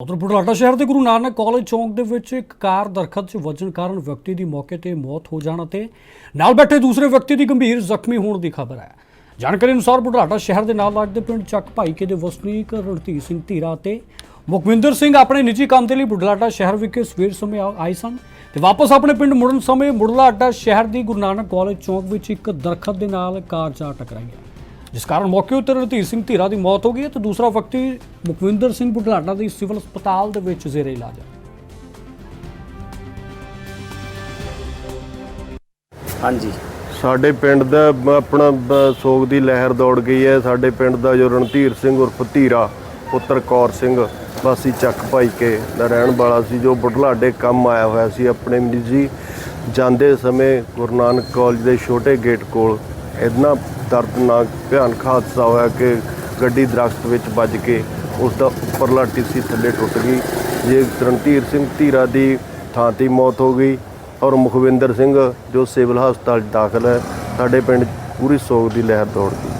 ਉਧਰ ਬੁਢਲਾਡਾ ਸ਼ਹਿਰ ਦੇ ਗੁਰੂ ਨਾਨਕ ਕਾਲਜ ਚੌਂਕ ਦੇ ਵਿੱਚ ਇੱਕ ਕਾਰ ਦਰਖਤ 'ਚ ਵੱਜਣ ਕਾਰਨ ਵਿਅਕਤੀ ਦੀ ਮੌਕੇ ਤੇ ਮੌਤ ਹੋ ਜਾਣ ਅਤੇ ਨਾਲ ਬੈਠੇ ਦੂਸਰੇ ਵਿਅਕਤੀ ਦੀ ਗੰਭੀਰ ਜ਼ਖਮੀ ਹੋਣ ਦੀ ਖਬਰ ਹੈ। ਜਾਣਕਾਰੀ ਅਨੁਸਾਰ ਬੁਢਲਾਡਾ ਸ਼ਹਿਰ ਦੇ ਨਾਲ ਲੱਗਦੇ ਪਿੰਡ ਚੱਕ ਭਾਈਕੇ ਦੇ ਵਸਨੀਕ ਰਣਧੀਰ ਸਿੰਘ ਧੀਰਾ ਅਤੇ ਮੁਖਵਿੰਦਰ ਸਿੰਘ ਆਪਣੇ ਨਿੱਜੀ ਕੰਮ ਦੇ ਲਈ ਬੁਢਲਾਡਾ ਸ਼ਹਿਰ ਵਿਖੇ ਸਵੇਰ ਸਮੇਂ ਆ- ਆਏ ਸਨ ਤੇ ਵਾਪਸ ਆਪਣੇ ਪਿੰਡ ਮੁੜਨ ਸਮੇਂ ਬੁਢਲਾਡਾ ਸ਼ਹਿਰ ਦੀ ਗੁਰੂ ਨਾਨਕ ਕਾਲਜ ਚੌਂਕ ਵਿੱਚ ਇੱਕ ਦਰਖਤ ਦੇ ਨਾਲ ਕਾਰ ਜਾ ਟਕਰਾਈ ਹੈ। ਜਿਸ ਕਾਰਨ ਮੌਕੇ ਉੱਤੇ ਰਣਧੀਰ ਸਿੰਘ ਧੀਰਾ ਦੀ ਮੌਤ ਹੋ ਗਈ ਹੈ ਤੇ ਦੂਸਰਾ ਵਿਅਕਤੀ ਮੁਖਵਿੰਦਰ ਸਿੰਘ ਬੁਢਲਾਡਾ ਦੀ ਸਿਵਲ ਹਸਪਤਾਲ ਦੇ ਵਿੱਚ ਜ਼ੇਰੇ ਇਲਾਜ ਹੈ। ਹਾਂਜੀ। ਸਾਡੇ ਪਿੰਡ ਦਾ ਆਪਣਾ ਬ- ਸੋਗ ਦੀ ਲਹਿਰ ਦੌੜ ਗਈ ਹੈ। ਸਾਡੇ ਪਿੰਡ ਦਾ ਜੋ ਰਣਧੀਰ ਸਿੰਘ ਉਰਫ ਧੀਰਾ ਪੁੱਤਰ ਕੌਰ ਸਿੰਘ ਵਾਸੀ ਚੱਕ ਭਾਈ ਕੇ ਦਾ ਰਹਿਣ ਵਾਲਾ ਸੀ ਜੋ ਬੁਢਲਾਡੇ ਕੰਮ ਆਇਆ ਹੋਇਆ ਸੀ ਆਪਣੇ ਨਿੱਜੀ ਜਾਂਦੇ ਸਮੇਂ ਗੁਰੂ ਨਾਨਕ ਕਾਲਜ ਦੇ ਛੋਟੇ ਗੇਟ ਕੋਲ। ਇੰਨਾ ਦਰਦਨਾਕ, ਭਿਆਨਕ ਹਾਦਸਾ ਹੋਇਆ ਕਿ ਗੱਡੀ ਦਰਖਤ ਵਿੱਚ ਵੱਜ ਕੇ ਉਸ ਦਾ ਉੱਪਰਲਾ ਟੀਸੀ ਥੱਲੇ ਟੁੱਟ ਗਈ। ਜੇ ਰਣਧੀਰ ਸਿੰਘ ਧੀਰਾ ਦੀ ਥਾਂ ਤੇ ਮੌਤ ਹੋ ਗਈ ਔਰ ਮੁਖਵਿੰਦਰ ਸਿੰਘ, ਜੋ ਸਿਵਲ ਹਸਪਤਾਲ 'ਚ ਦਾਖਲ ਹੈ, ਸਾਡੇ ਪਿੰਡ ਪੂਰੀ ਸੋਗ ਦੀ ਲਹਿਰ ਦੌੜ ਗਈ